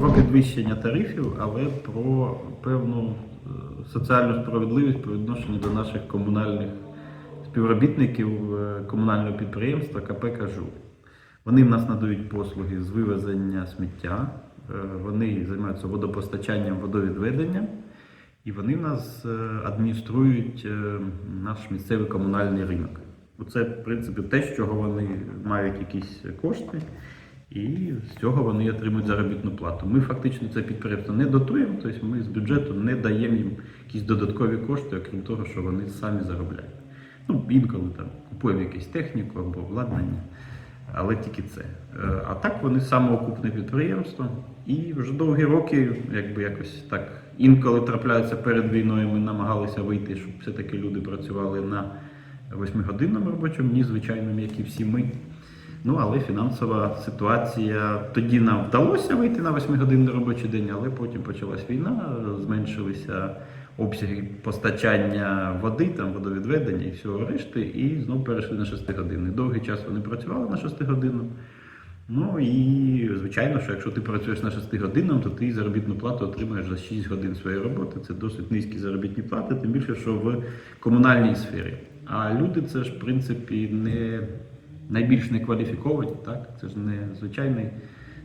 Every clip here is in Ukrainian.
про підвищення тарифів, але про певну е, соціальну справедливість по відношенню до наших комунальних співробітників е, комунального підприємства КП «Кажу». Вони в нас надають послуги з вивезення сміття, е, вони займаються водопостачанням, водовідведенням, і вони в нас адмініструють наш місцевий комунальний ринок. Це, в принципі, те, з чого вони мають якісь кошти, і з цього вони отримують заробітну плату. Ми фактично це підприємство не дотуємо, тобто ми з бюджету не даємо їм якісь додаткові кошти, окрім того, що вони самі заробляють. Ну, інколи там купуємо якусь техніку або обладнання, але тільки це. Е, А так вони самоокупне підприємство. І вже довгі роки, якби якось так інколи трапляються перед війною, ми намагалися вийти, щоб все-таки люди працювали на восьмигодинному робочому дні, звичайному, як і всі ми. Ну, але фінансова ситуація тоді нам вдалося вийти на 8-годинний робочий день, але потім почалась війна, зменшилися обсяги постачання води, там водовідведення і всього решти, і знову перейшли на 6 годин. Довгий час вони працювали на 6 годину. Ну і звичайно, що якщо ти працюєш на 6 годинам, то ти заробітну плату отримаєш за 6 годин своєї роботи. Це досить низькі заробітні плати, тим більше, що в комунальній сфері. А люди це ж в принципі не найбільш не кваліфіковані, так? Це ж не звичайний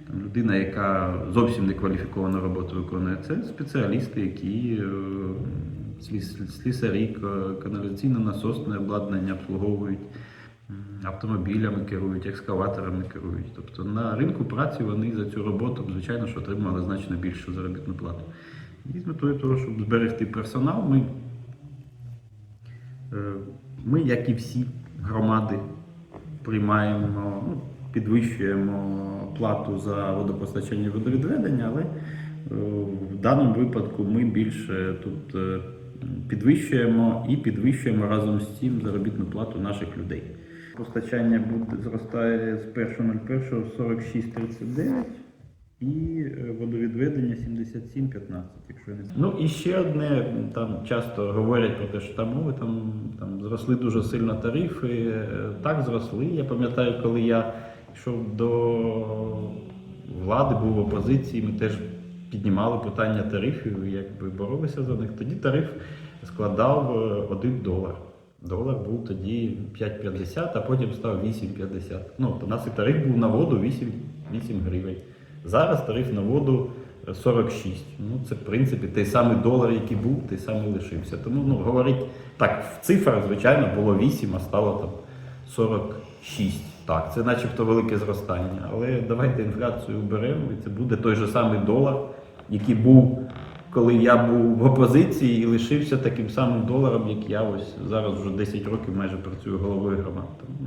там, людина, яка зовсім не кваліфіковану роботу виконує. Це спеціалісти, які е, слісарі, каналізаційно-насосне обладнання обслуговують, автомобілями керують, екскаваторами керують. Тобто на ринку праці вони за цю роботу, звичайно, що отримали значно більшу заробітну плату. І з метою того, щоб зберегти персонал, ми Е, Ми, як і всі громади, приймаємо, ну, підвищуємо плату за водопостачання і водовідведення, але е, в даному випадку ми більше тут е, підвищуємо і підвищуємо разом з цим заробітну плату наших людей. Постачання буде зростає з 1.01 46,39 і е, водовідведення 77,15, якщо не Ну і ще одне, там часто говорять про те, що там, «Ой, там, там зросли дуже сильно тарифи. Е, Так, зросли. Я пам'ятаю, коли я йшов до влади, був в опозиції, ми теж піднімали питання тарифів якби боролися за них. Тоді тариф складав 1 долар. Долар був тоді 5,50, а потім став 8,50. Ну, то у нас і тариф був на воду 8, 8 гривень. Зараз тариф на воду 46. Ну, це, в принципі, той самий долар, який був, той самий лишився. Тому ну, говорить, так, в цифрах, звичайно, було 8, а стало там 46. Так, це начебто велике зростання. Але давайте інфляцію беремо, і це буде той же самий долар, який був, коли я був в опозиції і лишився таким самим доларом, як я ось зараз вже 10 років майже працюю головою принципі,